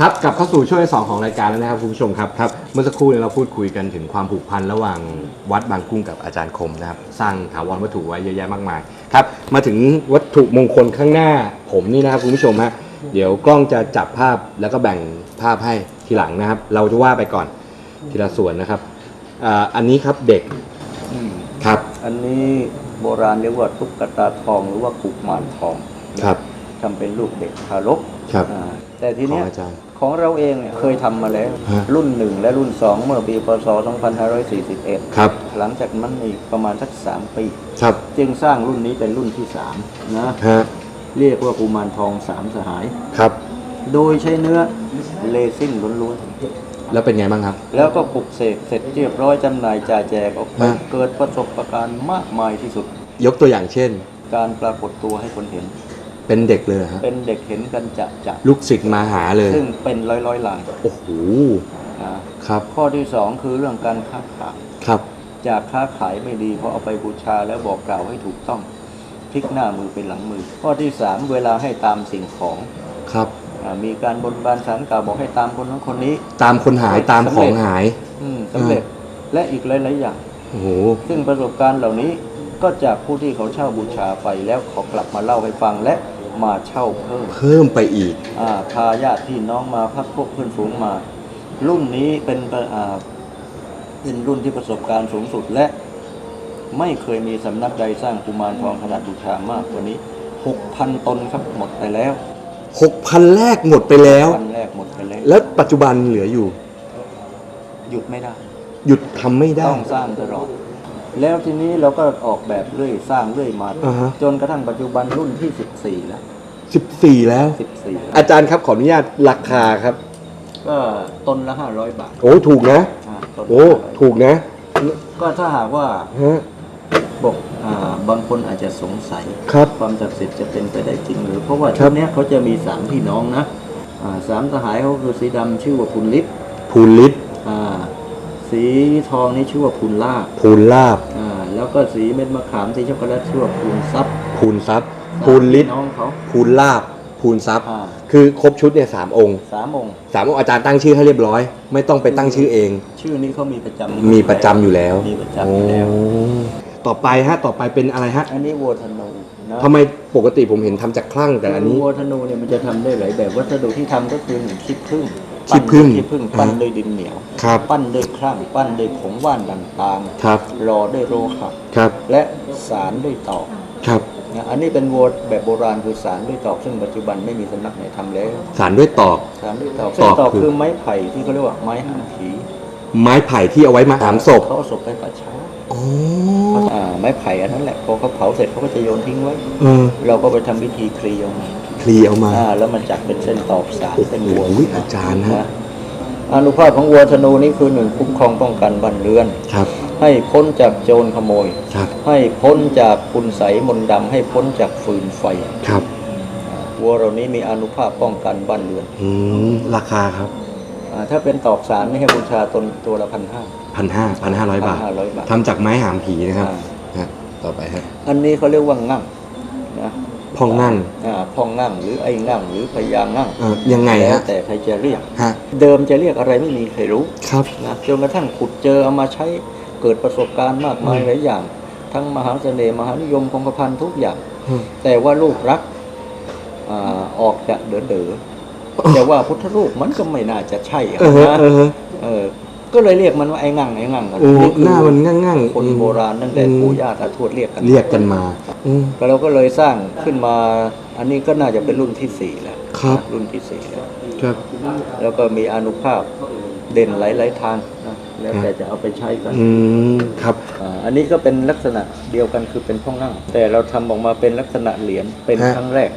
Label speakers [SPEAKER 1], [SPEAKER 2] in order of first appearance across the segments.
[SPEAKER 1] ครับกลับเข้าสู่ช่วงที่สองของรายการแล้วนะครับคุณผู้ชมครับครับ เมื่อสักครู่เนี่ยเราพูดคุยกันถึงความผูกพันระหว่างวัดบางกุ้งกับอาจารย์คมนะครับ สร้างถาวรวัตถุไว้เยอะแยะมากมายครับมาถึงวัตถุมงคลข้างหน้าผมนี่นะครับคุณผู้ชมฮะเดี๋ยวกล้องจะจับภาพแล้วก็แบ่งภาพให้ทีหลังนะครับ เราจะว่าไปก่อนทีละส่วนนะครับอ่าอันนี้ครับเด็กครับ
[SPEAKER 2] อันนี้โบราณเรียกว่าตุ๊กตาทองหรือว่ากุมารทอง
[SPEAKER 1] ครับ
[SPEAKER 2] ทำเป็นลูกเด็กทารก
[SPEAKER 1] ครับ
[SPEAKER 2] อ่าแต่ที
[SPEAKER 1] ของ
[SPEAKER 2] เนี้ย
[SPEAKER 1] อาจารย์
[SPEAKER 2] ของเราเองเนี่ยเคยทำมาแล้ว
[SPEAKER 1] ฮะ
[SPEAKER 2] รุ่นหนึ่งและรุ่นสองเมื่อปีพศ 2541
[SPEAKER 1] ครับ
[SPEAKER 2] หลังจากนั้นอีกประมาณสัก 3 ปี
[SPEAKER 1] ครับ
[SPEAKER 2] จึงสร้างรุ่นนี้เป็นรุ่นที่ 3 นะ
[SPEAKER 1] ฮะ
[SPEAKER 2] เรียกว่ากุมารทองสามสหาย
[SPEAKER 1] ครับ
[SPEAKER 2] โดยใช้เนื้อเลซินล้วน
[SPEAKER 1] แล้วเป็นไงบ้างครับ
[SPEAKER 2] ๆ แล้วก็ปลุกเสกเสร็จเรียบร้อยจำหน่ายจ่ายแจกออกไป
[SPEAKER 1] ฮะ
[SPEAKER 2] เกิดประสบการณ์มากมายที่สุด
[SPEAKER 1] ยกตัวอย่างเช่น
[SPEAKER 2] การปรากฏตัวให้คนเห็น
[SPEAKER 1] เป็นเด็กเลยเหรอฮะ
[SPEAKER 2] เป็นเด็กเห็นกันจะจะ
[SPEAKER 1] ลูกศิษย์มาหาเลย
[SPEAKER 2] ซึ่งเป็นร้อยร้อยๆลาย
[SPEAKER 1] โอ้โห
[SPEAKER 2] นะครับ ข้อที่สองคือเรื่องการค้าขาย
[SPEAKER 1] ครับ
[SPEAKER 2] จากค้าขายไม่ดีเพราะเอาไปบูชาแล้วบอกกล่าวให้ถูกต้องพลิกหน้ามือเป็นหลังมือ ข้อที่สามเวลาให้ตามสิ่งของ
[SPEAKER 1] ครับ
[SPEAKER 2] อามีการบนบานสารกล่าวบอกให้ตามคนนั้นคนนี้
[SPEAKER 1] ตามคนหายตามของหาย
[SPEAKER 2] อืมสำเร็จและอีกหลาย ๆ อย่าง
[SPEAKER 1] โอ้โห
[SPEAKER 2] ซึ่งประสบการณ์เหล่านี้ก็จากผู้ที่เขาเช่าบูชาไปแล้วเขากลับมาเล่าให้ฟังและ มาเช่าเพิ่ม
[SPEAKER 1] เพิ่มไปอีก
[SPEAKER 2] อ่าพาญาติพี่น้องมาพักพวกเพื่อนฝูงมา รุ่นนี้เป็นอ่าเป็นรุ่นที่ประสบการณ์สูงสุดและไม่เคยมีสำนักใดสร้างกุมารทองขนาดบูชามากกว่านี้ 6,000 ตนครับหมดไปแล้ว
[SPEAKER 1] 6,000 แรกหมดไปแล้ว
[SPEAKER 2] พันแรกหมดไปแล้ว
[SPEAKER 1] แล้วปัจจุบันเหลืออยู่
[SPEAKER 2] หยุดไม่ได้
[SPEAKER 1] หยุดทำไม่ได้
[SPEAKER 2] ต้องสร้างตลอด แล้วทีนี้เราก็ออกแบบเรื่อยสร้างเรื่อยมา
[SPEAKER 1] อ่าฮะ
[SPEAKER 2] จนกระทั่งปัจจุบันรุ่นที่ 14 แล้ว
[SPEAKER 1] 14 แล้ว
[SPEAKER 2] 14แล้ว
[SPEAKER 1] อาจารย์ครับขออนุญาตราคาครับ
[SPEAKER 2] ก็ต้นละ 500 บาท
[SPEAKER 1] โอ้ถูกนะ
[SPEAKER 2] อ่าต้นละ
[SPEAKER 1] โอ้
[SPEAKER 2] 500
[SPEAKER 1] ถูกนะ
[SPEAKER 2] ก็ถ้าหากว่า
[SPEAKER 1] ฮะ
[SPEAKER 2] บอกอ่าบางคนอาจจะสงสัย
[SPEAKER 1] ครับ
[SPEAKER 2] ความศักดิ์สิทธิ์จะเป็นไปได้จริงหรือ เพราะว่า
[SPEAKER 1] ครั
[SPEAKER 2] ชุ
[SPEAKER 1] บ
[SPEAKER 2] ดเนี้ยเขาจะมีสามพี่น้องนะอ่าสามสหายเขาคือสีดำชื่อว่าพุนลิศ
[SPEAKER 1] ภูลฤทธิ์
[SPEAKER 2] อ่า สีทองนี่ชื่อว่าพุนลาบ
[SPEAKER 1] ภูลลาบ
[SPEAKER 2] อ่าแล้วก็สีเม็ดมะขามสีช็อกโกแลตชื่อว่าพุนซับ
[SPEAKER 1] ภูลทรัพย์ภูลฤทธิ์
[SPEAKER 2] น้องเขา
[SPEAKER 1] ภูลลาบภูลทรัพย์
[SPEAKER 2] อ่า
[SPEAKER 1] คือครบชุดเนี่ยสามองค์
[SPEAKER 2] สามองค์
[SPEAKER 1] สามองค์อาจารย์ตั้งชื่อให้เรียบร้อย ไม่ต้องไปตั้งชื่อเอง
[SPEAKER 2] ชื่อนี้เขามีประจำ
[SPEAKER 1] มีประจำอยู่แล้ว
[SPEAKER 2] มีประจำอยู่แล้ว
[SPEAKER 1] โอ้ต่อไปฮะต่อไปเป็นอะไรฮะ
[SPEAKER 2] อันนี้วัวธนูนะ
[SPEAKER 1] ทำไมปกติผมเห็นทำจากคลั่งแต่อันนี้
[SPEAKER 2] วัวธนูเนี่ยมันจะทำได้หลายแบบวัสดุที่ทำก็คือหนึ่งขี้ผึ้ง
[SPEAKER 1] ขี้ผึ้ง
[SPEAKER 2] ปั้นด้วยขี้ผึ้งปั้น
[SPEAKER 1] อ่า
[SPEAKER 2] ด้วยดินเหนียว
[SPEAKER 1] ครับ
[SPEAKER 2] ปั้นด้วยครั่งปั้นด้วยผงว่านต่าง
[SPEAKER 1] ครับ
[SPEAKER 2] ๆรอด้วยโลหะ
[SPEAKER 1] ครับ
[SPEAKER 2] และสารด้วยตอก
[SPEAKER 1] ครับ
[SPEAKER 2] นะอันนี้เป็นวัวแบบโบราณคือสารด้วยตอก ซึ่งปัจจุบันไม่มีสำนักไหนทำแล้ว
[SPEAKER 1] สารด้วยตอก
[SPEAKER 2] สารด้วยตอก
[SPEAKER 1] ต
[SPEAKER 2] ซึ่ง
[SPEAKER 1] อก
[SPEAKER 2] ตอก
[SPEAKER 1] คือ
[SPEAKER 2] คือไม้ไผ่ที่เขาเรียกว่าไม้หางผี
[SPEAKER 1] ไม้ไผ่ที่เอาไว้มาหามศพ
[SPEAKER 2] เขาเอาศพไปป่าช้า
[SPEAKER 1] อ๋อ
[SPEAKER 2] อ่าไม้ไผ่อันนั้นแหละพอเขาเผาเสร็จเขาก็จะโยนทิ้งไว้
[SPEAKER 1] เออ
[SPEAKER 2] เราก็ไปทำพิธีเคลียร์ออกมา
[SPEAKER 1] เคลียร์เอามา
[SPEAKER 2] อ่าแล้วมันจัดเป็นเส้นตอกสาร
[SPEAKER 1] โอ้โห
[SPEAKER 2] เป็นวัว
[SPEAKER 1] อาจารย์ฮะ
[SPEAKER 2] นะอนุภาพของวัวธนูนี่คือหนึ่งคุ้มครองป้องกันบ้านเรือน
[SPEAKER 1] ครับ
[SPEAKER 2] ให้พ้นจากโจรขโมย
[SPEAKER 1] ครับ
[SPEAKER 2] ให้พ้นจากคุณใสยมนต์ดำให้พ้นจากฟืนไฟ
[SPEAKER 1] ครับ
[SPEAKER 2] วัวเหล่านี้มีอนุภาพป้องกันบ้านเรือน
[SPEAKER 1] อืมราคาครับ
[SPEAKER 2] อ่าถ้าเป็นตอกสารนี่ให้บูชาตนตัวละพันห้า
[SPEAKER 1] พันห้าพันห้าร้อยบาท
[SPEAKER 2] 1,500บาท
[SPEAKER 1] ทำจากไม้หามผีนะครับ
[SPEAKER 2] อ่า
[SPEAKER 1] ฮะต่อไปฮะ
[SPEAKER 2] อันนี้เขาเรียกว่างั่งนะ
[SPEAKER 1] พองนั่ง
[SPEAKER 2] อ่าพ่องงั่งหรือไอ้งั่งหรือพญางั่ง
[SPEAKER 1] เอ่อยังไง
[SPEAKER 2] แล้ว
[SPEAKER 1] ฮะ
[SPEAKER 2] แต่ใครจะเรียก
[SPEAKER 1] ฮะ
[SPEAKER 2] เดิมจะเรียกอะไรไม่มีใครรู้
[SPEAKER 1] ครับ
[SPEAKER 2] นะจนกระทั่งขุดเจอเอามาใช้เกิดประสบการณ์มากมายหลายอย่าง ทั้งมหาเสน่ห์มหานิยมคงกระพันทุกอย่าง
[SPEAKER 1] อืม
[SPEAKER 2] แต่ว่าลูกรักอาออกจะเด๋อเด๋อแต่ว่าพุทธรูปมันก็ไม่น่าจะใช่อะ
[SPEAKER 1] เออฮะ
[SPEAKER 2] นะ
[SPEAKER 1] เออฮะ
[SPEAKER 2] เออ ก็เลยเรียกมันว่าไอ้งั่งไอ้งั่งกัน
[SPEAKER 1] โอ้
[SPEAKER 2] นี่คือ
[SPEAKER 1] หน้ามันง่างๆ
[SPEAKER 2] คน
[SPEAKER 1] อืม
[SPEAKER 2] โบราณตั้งแต่
[SPEAKER 1] อืม
[SPEAKER 2] ปู่ย่าตาทวดเรียกกัน
[SPEAKER 1] เรียกกันมาอืม
[SPEAKER 2] ก็เราก็เลยสร้างขึ้นมา อันนี้ก็น่าจะเป็นรุ่นที่สี่แล้ว
[SPEAKER 1] ครับ
[SPEAKER 2] รุ่นที่สี่แล้ว
[SPEAKER 1] ครับ
[SPEAKER 2] แล้วก็มีอานุภาพเด่นหลายๆทางนะแล้วแต่จะเอาไปใช้กัน
[SPEAKER 1] อืมครับ
[SPEAKER 2] อ่าอันนี้ก็เป็นลักษณะเดียวกันคือเป็นพ่อนั่ง แต่เราทำออกมาเป็นลักษณะเหรียญเป็น
[SPEAKER 1] ฮะ
[SPEAKER 2] ครั้งแรก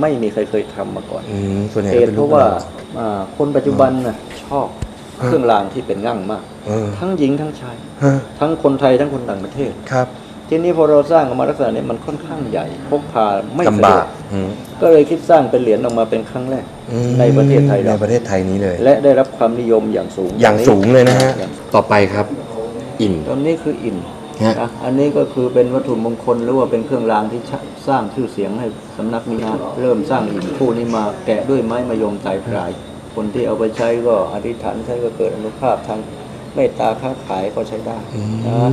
[SPEAKER 2] ไม่มีใครเคยทำมาก่อน
[SPEAKER 1] อืมส่วนใหญ่
[SPEAKER 2] เห
[SPEAKER 1] ก็
[SPEAKER 2] ตุ
[SPEAKER 1] เป็น
[SPEAKER 2] เพ
[SPEAKER 1] รูป
[SPEAKER 2] ราะว่า
[SPEAKER 1] อะไร
[SPEAKER 2] อ่าคนปัจจุบันน่ะชอบ
[SPEAKER 1] ฮะ
[SPEAKER 2] เครื่องรางที่เป็นงั่งมาก
[SPEAKER 1] เออ
[SPEAKER 2] ทั้งหญิงทั้งชาย
[SPEAKER 1] ฮะ
[SPEAKER 2] ทั้งคนไทยทั้งคนต่างประเทศ
[SPEAKER 1] ครับ
[SPEAKER 2] ทีนี้พอเราสร้างออกมาลักษณะนี้มันค่อนข้างใหญ่พกพาไม่สะด
[SPEAKER 1] ลำ
[SPEAKER 2] ว
[SPEAKER 1] บากกอืม
[SPEAKER 2] ก็เลยคิดสร้างเป็นเหรียญออกมาเป็นครั้งแรก
[SPEAKER 1] อืม
[SPEAKER 2] ในประเทศไทย
[SPEAKER 1] ใน
[SPEAKER 2] เรา
[SPEAKER 1] ประเทศไทยนี้เลย
[SPEAKER 2] และได้รับความนิยมอย่างสูง
[SPEAKER 1] อย่างสูงเลยนะฮะ
[SPEAKER 2] อย่าง
[SPEAKER 1] ต่อไปครับ อิน
[SPEAKER 2] ตอนนี้คืออิน
[SPEAKER 1] ฮะ
[SPEAKER 2] นะอันนี้ก็คือเป็นวัตถุมงคลหรือว่าเป็นเครื่องรางที่ชะสร้างชื่อเสียงให้สำนักนี้นะเริ่มสร้างอินคู่นี้มาแกะด้วยไม้มะยมไตรพราย คนที่เอาไปใช้ก็อธิษฐานใช้ก็เกิดอนุภาพทางเมตตาค้าขายก็ใช้ได้นะ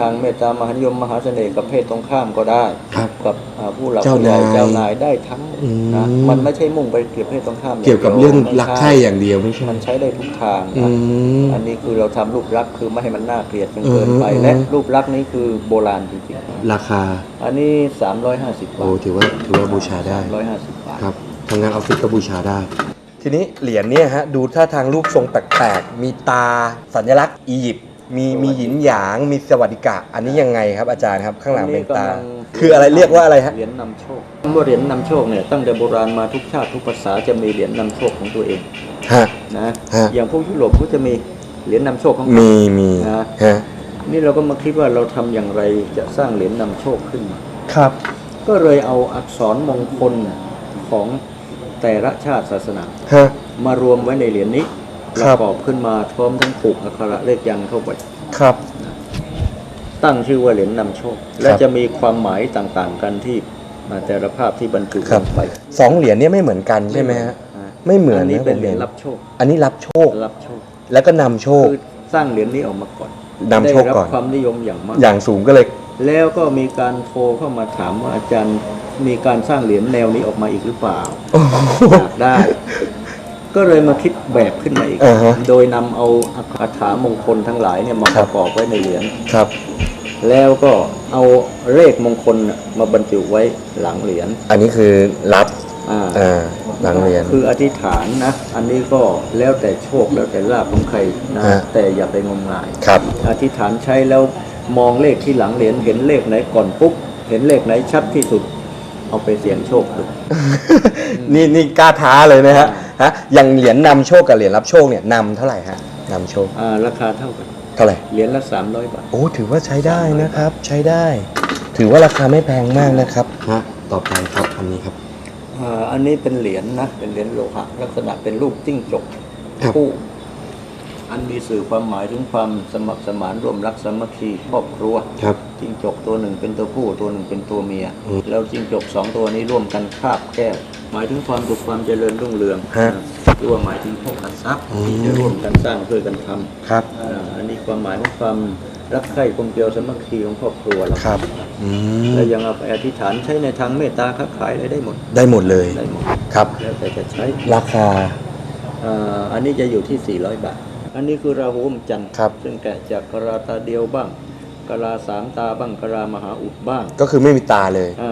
[SPEAKER 2] ทางเมตตามหานิยมมหาเสน่ห์กับเพศตรงข้ามก็ได้
[SPEAKER 1] ครับ
[SPEAKER 2] กับอ่าผู้หลัก
[SPEAKER 1] เจ้า
[SPEAKER 2] ผู้ใหญ่
[SPEAKER 1] นาย
[SPEAKER 2] เจ้านายได้ทั้ง
[SPEAKER 1] อืม
[SPEAKER 2] นะมันไม่ใช่มุ่งไปเกี่ยวเพศตรงข้าม
[SPEAKER 1] เกี่ยวกับเรื่องรักใคร่
[SPEAKER 2] อ
[SPEAKER 1] อย่างเดียวไม่ใช่
[SPEAKER 2] มันใช้ได้ทุกทาง
[SPEAKER 1] อื
[SPEAKER 2] นะ
[SPEAKER 1] ม
[SPEAKER 2] อันนี้คือเราทำรูปลักษณ์คือไม่ให้มันน่าเกลียดจนเกินไป
[SPEAKER 1] อืม
[SPEAKER 2] และรูปลักษณ์นี้คือโบราณจริง
[SPEAKER 1] ราคา
[SPEAKER 2] ๆอันนี้ 350 บา
[SPEAKER 1] โอ้
[SPEAKER 2] ท
[SPEAKER 1] ถือว่าถือว่าบูชาได้
[SPEAKER 2] 350บาท
[SPEAKER 1] ครับทางงานออฟฟิศก็บูชาได้ ทีนี้เหรียญเนี่ยฮะดูท่าทางรูปทรงแปลกๆ มีตาสัญลักษณ์อียิปต์มีมีหยินหยางมีสวัสดิกะ อันนี้ยังไงครับอาจารย์ครับข้างหลังเป็นตา
[SPEAKER 2] อันนี้กำลัง
[SPEAKER 1] คืออะไรเรียกว่าอะไรฮะ
[SPEAKER 2] เหรียญนำโชคคำว่าเหรียญนำโชคเนี่ยตั้งแต่โบราณมาทุกชาติทุกภาษาจะมีเหรียญนำโชคของตัวเอง
[SPEAKER 1] ฮะ
[SPEAKER 2] นะ
[SPEAKER 1] ฮะ
[SPEAKER 2] อย่างพวกยุโรปก็จะมีเหรียญนำโชคของเขา
[SPEAKER 1] มีมี
[SPEAKER 2] นะ
[SPEAKER 1] ฮะ
[SPEAKER 2] นี่เราก็มาคิดว่าเราทำอย่างไรจะสร้างเหรียญนำโชคขึ้นมา
[SPEAKER 1] ครับ
[SPEAKER 2] ก็เลยเอาอักษรมงคลของ แต่ละชาติศาสนา
[SPEAKER 1] ฮะ
[SPEAKER 2] มารวมไว้ในเหรียญนี้
[SPEAKER 1] ค
[SPEAKER 2] ป
[SPEAKER 1] รั
[SPEAKER 2] ระ
[SPEAKER 1] บ
[SPEAKER 2] กอบขึ้นมาพร้อมทั้งผูกอักขระเลขยันต์เข้าไป
[SPEAKER 1] ครับ
[SPEAKER 2] ตั้งชื่อว่าเหรียญนำโชค และ
[SPEAKER 1] ครับ
[SPEAKER 2] จะมีความหมายต่างๆกันที่มาแต่ละภาพที่บรรจุ
[SPEAKER 1] ครั
[SPEAKER 2] ล
[SPEAKER 1] บ
[SPEAKER 2] งไป
[SPEAKER 1] สองเหรียญเนี่ยไม่เหมือนกันใช่ไหมฮะ
[SPEAKER 2] อ่า
[SPEAKER 1] ไม่เหมือน
[SPEAKER 2] อันนี้
[SPEAKER 1] นะ
[SPEAKER 2] เป็น
[SPEAKER 1] ผม
[SPEAKER 2] เหรียญ
[SPEAKER 1] เห็น
[SPEAKER 2] รับโชค
[SPEAKER 1] อันนี้รับโชค
[SPEAKER 2] รับโชค
[SPEAKER 1] แล้วก็นำโชค
[SPEAKER 2] คือสร้างเหรียญนี้ออกมาก่อน
[SPEAKER 1] นำโชค
[SPEAKER 2] ได้รับ
[SPEAKER 1] ก่อน
[SPEAKER 2] ความนิยมอย่างมาก
[SPEAKER 1] อย่างสูงก็เลย
[SPEAKER 2] แล้วก็มีการโทรเข้ามาถามว่าอาจารย์มีการสร้างเหรียญแนวนี้ออกมาอีกหรือเปล่า
[SPEAKER 1] โอ้โห
[SPEAKER 2] อยากได้ ก็เลยมาคิดแบบขึ้นมาอีก
[SPEAKER 1] อ่าฮะ
[SPEAKER 2] โดยนำเอาอักขถามงคลทั้งหลายเนี่ยมา
[SPEAKER 1] ค
[SPEAKER 2] ป
[SPEAKER 1] รับ
[SPEAKER 2] ระกอบไว้ในเหรียญ
[SPEAKER 1] ครับ
[SPEAKER 2] แล้วก็เอาเลขมงคลน่ะมาบรรจุไว้หลังเหรียญ
[SPEAKER 1] อันนี้คือรับ
[SPEAKER 2] อ่า
[SPEAKER 1] อ่าหลังเหรียญ
[SPEAKER 2] คืออธิษฐานนะ อันนี้ก็แล้วแต่โชคแล้วแต่ลาภของใครนะ
[SPEAKER 1] ฮะ
[SPEAKER 2] แต่อย่าไปงมงาย
[SPEAKER 1] ครับ
[SPEAKER 2] อธิษฐานใช้แล้ว มองเลขที่หลังเหรียญเห็นเลขไหนก่อนปุ๊บเห็นเลขไหนชัดที่สุด เอาไปเสี่ยงโชคดู
[SPEAKER 1] นี่นี่กล้าท้าเลยนะฮะฮะอย่างเหรียญนำโชคกับเหรียญรับโชคเนี่ยนำเท่าไหร่ฮะนำโชค
[SPEAKER 2] อ่าราคาเท่ากัน
[SPEAKER 1] เท่าไหร่
[SPEAKER 2] เหรียญละ300บาท
[SPEAKER 1] โอ้ถือว่าใช้ได้นะครับ ใช้ได้ ถือว่าราคาไม่แพงมากนะครับฮะต่อไปครับอันนี้ครับ
[SPEAKER 2] อ่าอันนี้เป็นเหรียญนะเป็นเหรียญโลหะลักษณะเป็นรูปจิ้งจก
[SPEAKER 1] ครับ
[SPEAKER 2] คู่ อันมีสื่อความหมายถึงความสมัครสมานร่วมรักสามัคคีครอบครัว
[SPEAKER 1] ครับ
[SPEAKER 2] จิ้งจกตัวหนึ่งเป็นตัวผู้ตัวหนึ่งเป็นตัวเมีย
[SPEAKER 1] อืม
[SPEAKER 2] แล้วจิ้งจกสองตัวนี้ร่วมกันคาบแก้วหมายถึงความสุขความเจริญรุ่งเรือง
[SPEAKER 1] ฮะ
[SPEAKER 2] หรือว่าหมายถึงพวกทรัพย์
[SPEAKER 1] อืม
[SPEAKER 2] ที่จะร่วมกันสร้างช่วยกันทำ
[SPEAKER 1] ครับ
[SPEAKER 2] อ่าอันนี้ความหมายของความรักใคร่กลมเกลียวสามัคคีของครอบครัวเรา
[SPEAKER 1] ครับอืม
[SPEAKER 2] แล้วยังเอาไปอธิษฐานใช้ในทางเมตตาค้าขายอะไรได้หมด
[SPEAKER 1] ได้หมดเลย
[SPEAKER 2] ได้หมด
[SPEAKER 1] ครับ
[SPEAKER 2] แล้วแต่จะใช้
[SPEAKER 1] ราคา
[SPEAKER 2] อ่าอันนี้จะอยู่ที่ 400 บาท อันนี้คือราหูอมจันทร์
[SPEAKER 1] ครับ
[SPEAKER 2] ซึ่งแกะจากกะลาตาเดียวบ้างกะลาสามตาบ้างกะลามหาอุดบ้าง
[SPEAKER 1] ก็คือไม่มีตาเลย
[SPEAKER 2] อ่า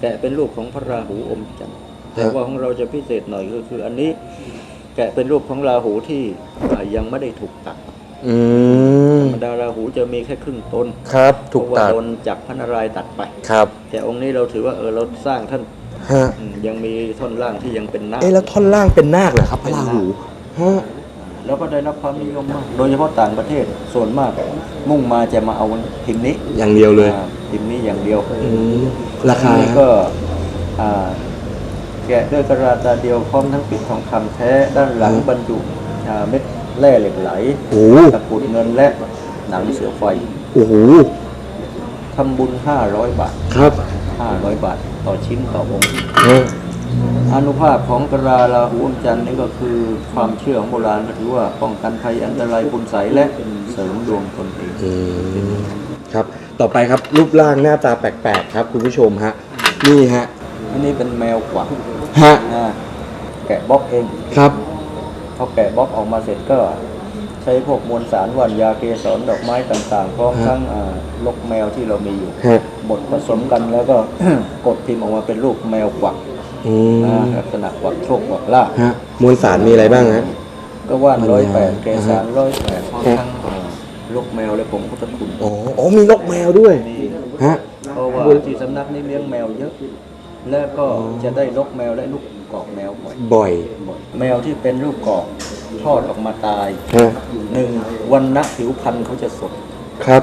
[SPEAKER 2] แกะเป็นรูปของพระราหูอมจันทร์แต่ว่าของเราจะพิเศษหน่อยก็คือ อันนี้แกะเป็นรูปของราหูที่อ่ายังไม่ได้ถูกตัด
[SPEAKER 1] อืม
[SPEAKER 2] ธรรมดาราหูจะมีแค่ครึ่งต้น
[SPEAKER 1] ครับ ถูก
[SPEAKER 2] เพราะว่า
[SPEAKER 1] ตัด
[SPEAKER 2] โดนจากพระนารายณ์ตัดไป
[SPEAKER 1] ครับ
[SPEAKER 2] แต่องค์นี้เราถือว่าเออเราสร้างท่าน
[SPEAKER 1] ฮะ
[SPEAKER 2] อืมยังมีท่อนล่างที่ยังเป็นนาค
[SPEAKER 1] เอ๊ะแล้วท่อนล่างเป็นนาคเหรอครับพระราหูฮะ
[SPEAKER 2] แล้วก็ได้รับความนิยมมาก โดยเฉพาะต่างประเทศส่วนมากมุ่งมาจะมาเอาพิมพ์นี้
[SPEAKER 1] อย่างเดียวเลย
[SPEAKER 2] อ่าพิมพ์นี้อย่างเดียว
[SPEAKER 1] อืมราคา
[SPEAKER 2] อันนี้ก็อ่าแกะด้วยกระดาษตาเดียวพร้อมทั้งปิดทองคำแท้ด้านหลังบรรจุอ่าเม็ดแร่เหล็กไหล
[SPEAKER 1] โอ้โห
[SPEAKER 2] ตะกรุดเงินและหนังเสือไฟ
[SPEAKER 1] โอ้โห
[SPEAKER 2] ทำบุญ 500 บาท
[SPEAKER 1] ครับ
[SPEAKER 2] 500 บาท ต่อชิ้นต่อองค์
[SPEAKER 1] ฮะ
[SPEAKER 2] อ นุภาพของกราลาหูอมจันทร์นี่ก็คือความเชื่อของโบราณก็ถือว่าป้องกันภัยอันตรายคุณใสยและเสริมดวงตนเอง
[SPEAKER 1] อืมครับ ต่อไปครับรูปร่างหน้าตาแปลกๆครับ คุณผู้ชมฮะ นี่ฮะ
[SPEAKER 2] อันนี้เป็นแมวกวัก
[SPEAKER 1] ฮะ
[SPEAKER 2] นะแกะบล็อกเอง
[SPEAKER 1] ครับ
[SPEAKER 2] พอแกะบล็อกออกมาเสร็จก็ ใช้พวกมวลสารหว่านยาเกสรดอกไม้ต่างๆพร้อมทั้งอ่าลกแมวที่เรามีอยู่
[SPEAKER 1] ฮะ
[SPEAKER 2] บดผสมกันแล้วก็ กดพิมพ์ออกมาเป็นรูปแมวกวัก
[SPEAKER 1] อืม
[SPEAKER 2] นะลักษณะกวักโชคกวักลาภ
[SPEAKER 1] ฮะมวลสารมีอะไรบ้างฮะ
[SPEAKER 2] ก็ว่าน
[SPEAKER 1] มัน
[SPEAKER 2] ร้อยแปด
[SPEAKER 1] ยาว
[SPEAKER 2] เกสารร้อยแปดพร้อมทั้งอ่าลกแมวและผงพุทธคุณ
[SPEAKER 1] อ๋ออ๋อมีนกแมวด้วย
[SPEAKER 2] นี่
[SPEAKER 1] ฮะ
[SPEAKER 2] เพราะว่าที่สำนักนี้เลี้ยงแมวเยอะ แล้วก็จะได้ลกแมวและลูกกอกแมวบ่อย
[SPEAKER 1] บ่อย
[SPEAKER 2] แมวที่เป็นลูกกอกทอดออกมาตาย
[SPEAKER 1] ฮะ
[SPEAKER 2] หนึ่งวันนะผิวพรรณเขาจะสด
[SPEAKER 1] ครับ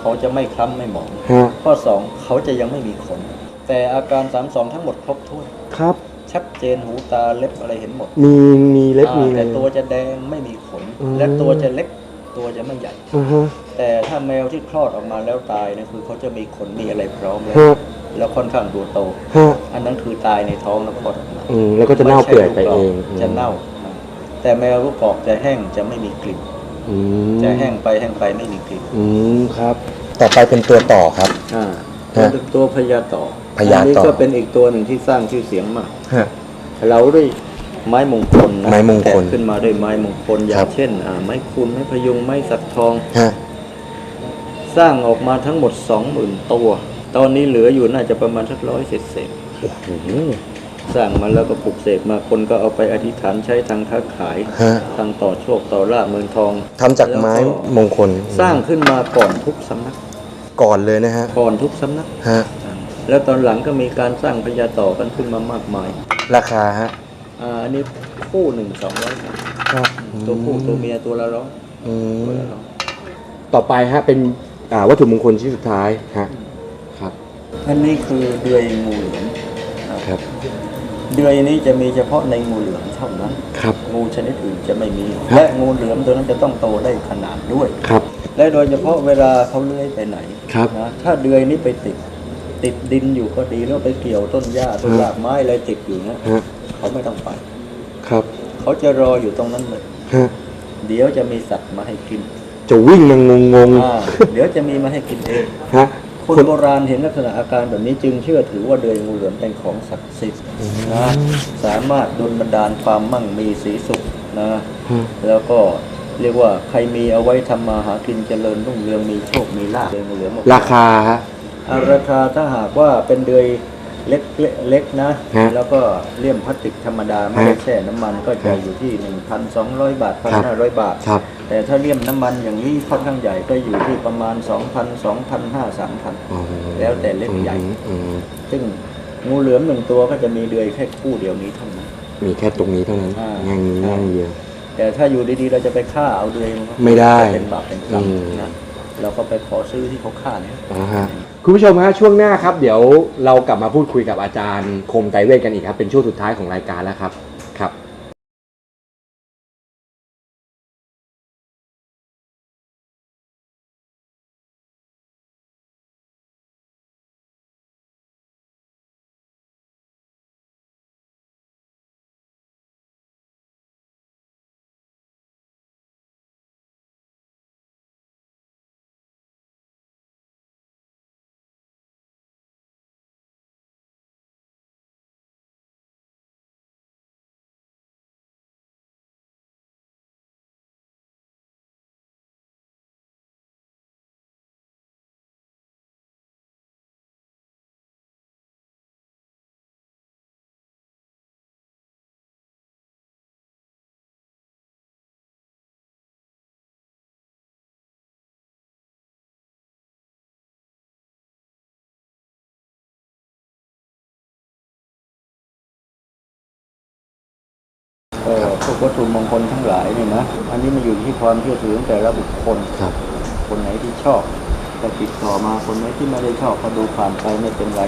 [SPEAKER 2] เขาจะไม่คล้ำไม่หมอง
[SPEAKER 1] ฮะ
[SPEAKER 2] ข้อสองเขาจะยังไม่มีขน แต่อาการสามสองทั้งหมดครบถ้วน
[SPEAKER 1] ครับ
[SPEAKER 2] ชัดเจนหูตาเล็บอะไรเห็นหมด
[SPEAKER 1] มีมีเล็บ
[SPEAKER 2] อ่า
[SPEAKER 1] มีอะไร
[SPEAKER 2] แต่ตัวจะแดงไม่มีขน
[SPEAKER 1] อืม
[SPEAKER 2] และตัวจะเล็กตัวจะไม่ใหญ่
[SPEAKER 1] อ่าฮะ
[SPEAKER 2] แต่ถ้าแมวที่คลอดออกมาแล้วตายเนี่ยคือเขาจะมีขนมีอะไรพร้อมแล้ว
[SPEAKER 1] ฮะ
[SPEAKER 2] แล้วค่อนข้างตัวโต
[SPEAKER 1] ฮะ
[SPEAKER 2] อันนั้นคือตายในท้องแล้วคลอดออกมา
[SPEAKER 1] อืมแล้วก็จะเน่าเปื่อยไปเอง
[SPEAKER 2] ม่ใช่ลูกเราจะเน่าแต่แมวลูกกอกจะแห้งจะไม่มีกลิ่น
[SPEAKER 1] อืม
[SPEAKER 2] จะแห้งไปแห้งไปไม่มีกลิ่น
[SPEAKER 1] อืมครับ ต่อไปเป็นตัวต่อครับ
[SPEAKER 2] อ่า
[SPEAKER 1] ฮะ
[SPEAKER 2] เป็นตัวพญาต่อ
[SPEAKER 1] พญาต่ออั
[SPEAKER 2] นนี้ก็เป็นอีกตัวหนึ่งที่สร้างชื่อเสียงมาก
[SPEAKER 1] ฮะ
[SPEAKER 2] เราด้วยไม้มงคลนะ
[SPEAKER 1] ไม้มงคล
[SPEAKER 2] แกะขึ้นมาด้วยไม้มงคลอ
[SPEAKER 1] ค
[SPEAKER 2] ย่า
[SPEAKER 1] รั
[SPEAKER 2] ง
[SPEAKER 1] บ
[SPEAKER 2] เช่นอ่าไม้คุณไม้พยุงไม้สักทอง
[SPEAKER 1] ฮะ
[SPEAKER 2] สร้างออกมาทั้งหมดสองหมื่นตัว ตอนนี้เหลืออยู่น่าจะประมาณสักร้อยเศษเศษ
[SPEAKER 1] โอ้โห
[SPEAKER 2] ๆสร้างมาแล้วก็ปลุกเสกมาคนก็เอาไปอธิษฐานใช้ทางค้าขาย
[SPEAKER 1] ฮะ
[SPEAKER 2] ทางต่อโชคต่อลาบเมืองทอง
[SPEAKER 1] ทำจากไม้มงคล
[SPEAKER 2] สร้างขึ้นมาก่อนทุกสำนัก
[SPEAKER 1] ก่อนเลยนะฮะ
[SPEAKER 2] ก่อนทุกสำนัก
[SPEAKER 1] ฮะ
[SPEAKER 2] แล้วตอนหลังก็มีการสร้างพญาต่อกันขึ้นมามากมาย
[SPEAKER 1] ราคาฮะ
[SPEAKER 2] อ่าอันนี้คู่หนึ่งสองร้อย
[SPEAKER 1] ครับ
[SPEAKER 2] ตัวผู้ตัวเมียตัวละร้อย
[SPEAKER 1] อื
[SPEAKER 2] ตัว
[SPEAKER 1] ม
[SPEAKER 2] ละร้อย
[SPEAKER 1] ต่อไปฮะเป็นอ่าวัตถุมงคลชิ้นสุดท้ายฮะครับ
[SPEAKER 2] อันนี้คือเดือยงูเหลือมนะครับเดือยนี้จะมีเฉพาะในงูเหลือมเท่านั้น
[SPEAKER 1] ครับ
[SPEAKER 2] งูชนิดอื่นจะไม่มี
[SPEAKER 1] ครับ
[SPEAKER 2] และงูเหลือมตัวนั้นจะต้องโตได้ขนาดด้วย
[SPEAKER 1] ครับ
[SPEAKER 2] และโดยเฉพาะเวลาเขาเลื้อยไปไหน
[SPEAKER 1] ครับ
[SPEAKER 2] นะถ้าเดือยนี้ไปติด ติดดินอยู่ก็ดีแล้วไปเกี่ยวต้นหญ้าต้น
[SPEAKER 1] ฮะ
[SPEAKER 2] รากไม้อะไรติดอยู่นะ
[SPEAKER 1] ฮะ
[SPEAKER 2] เขาไม่ต้องไป
[SPEAKER 1] ครับ
[SPEAKER 2] เขาจะรออยู่ตรงนั้นเลย
[SPEAKER 1] ฮะ
[SPEAKER 2] เดี๋ยวจะมีสัตว์มาให้กิน
[SPEAKER 1] จะวิ่งมางงง
[SPEAKER 2] อ่าเดี๋ยวจะมีมาให้กินเอง
[SPEAKER 1] ๆฮะ
[SPEAKER 2] คนโบราณเห็นลักษณะอาการแบบนี้จึงเชื่อถือว่าเดือยงูเหลือมเป็นของศักดิ์สิทธิ์นะสามารถดลบันดาลความมั่งมีสีสุขนะ
[SPEAKER 1] ฮะ
[SPEAKER 2] แล้วก็เรียกว่าใครมีเอาไว้ทำมาหากินเจริญรุ่งเรืองมีโชคมีลาภเดือยงูเหลือมออกม
[SPEAKER 1] ราคาฮะ
[SPEAKER 2] อ่า ราคาถ้าหากว่าเป็นเดือยเล็กเล็กเล็กนะ
[SPEAKER 1] ฮะ
[SPEAKER 2] แล้วก็เลี่ยมพลาสติกธรรมดาไม่ได้
[SPEAKER 1] ฮะ
[SPEAKER 2] แช่น้ำมันก็จะ
[SPEAKER 1] ฮะ
[SPEAKER 2] อยู่ที่ 1,200 บาท
[SPEAKER 1] ครับ
[SPEAKER 2] 1,500 บาท
[SPEAKER 1] ครับ
[SPEAKER 2] แต่ถ้าเลี่ยมน้ำมันอย่างนี้ค่อนข้างใหญ่ก็อยู่ที่ประมาณ 2,000 2,500 3,000
[SPEAKER 1] อ๋อ
[SPEAKER 2] แล้วแต่เล็กใหญ่
[SPEAKER 1] อืมอืม
[SPEAKER 2] ซึ่งงูเหลือมหนึ่งตัวก็จะมีเดือยแค่คู่เดียวนี้เท่านั้น
[SPEAKER 1] มีแค่ตรงนี้เท่านั้น
[SPEAKER 2] อ่า
[SPEAKER 1] ง่ายง่ายเดียว
[SPEAKER 2] แต่ถ้าอยู่ดีๆ เราจะไปฆ่าเอาเดือยนก็
[SPEAKER 1] ไม่ได้
[SPEAKER 2] เป็นบาปเป็นกรรม
[SPEAKER 1] อืม
[SPEAKER 2] นะเราก็ไปขอซื้อที่เขาฆ่าเนี่ย
[SPEAKER 1] อ่าฮะคุณผู้ชมฮะช่วงหน้าครับ เดี๋ยวเรากลับมาพูดคุยกับอาจารย์คมไตรเวทกันอีกครับ เป็นช่วงสุดท้ายของรายการแล้วครับ
[SPEAKER 2] วกวัตถุมงคลทั้งหลายเนี่ยนะ อันนี้มันอยู่ที่ความเชื่อถือของแต่ละบุคคล
[SPEAKER 1] ครับ
[SPEAKER 2] คนไหนที่ชอบก็ติดต่อมาคนไหนที่ไม่ได้ชอบก็ดูผ่านไปไม่เป็นไร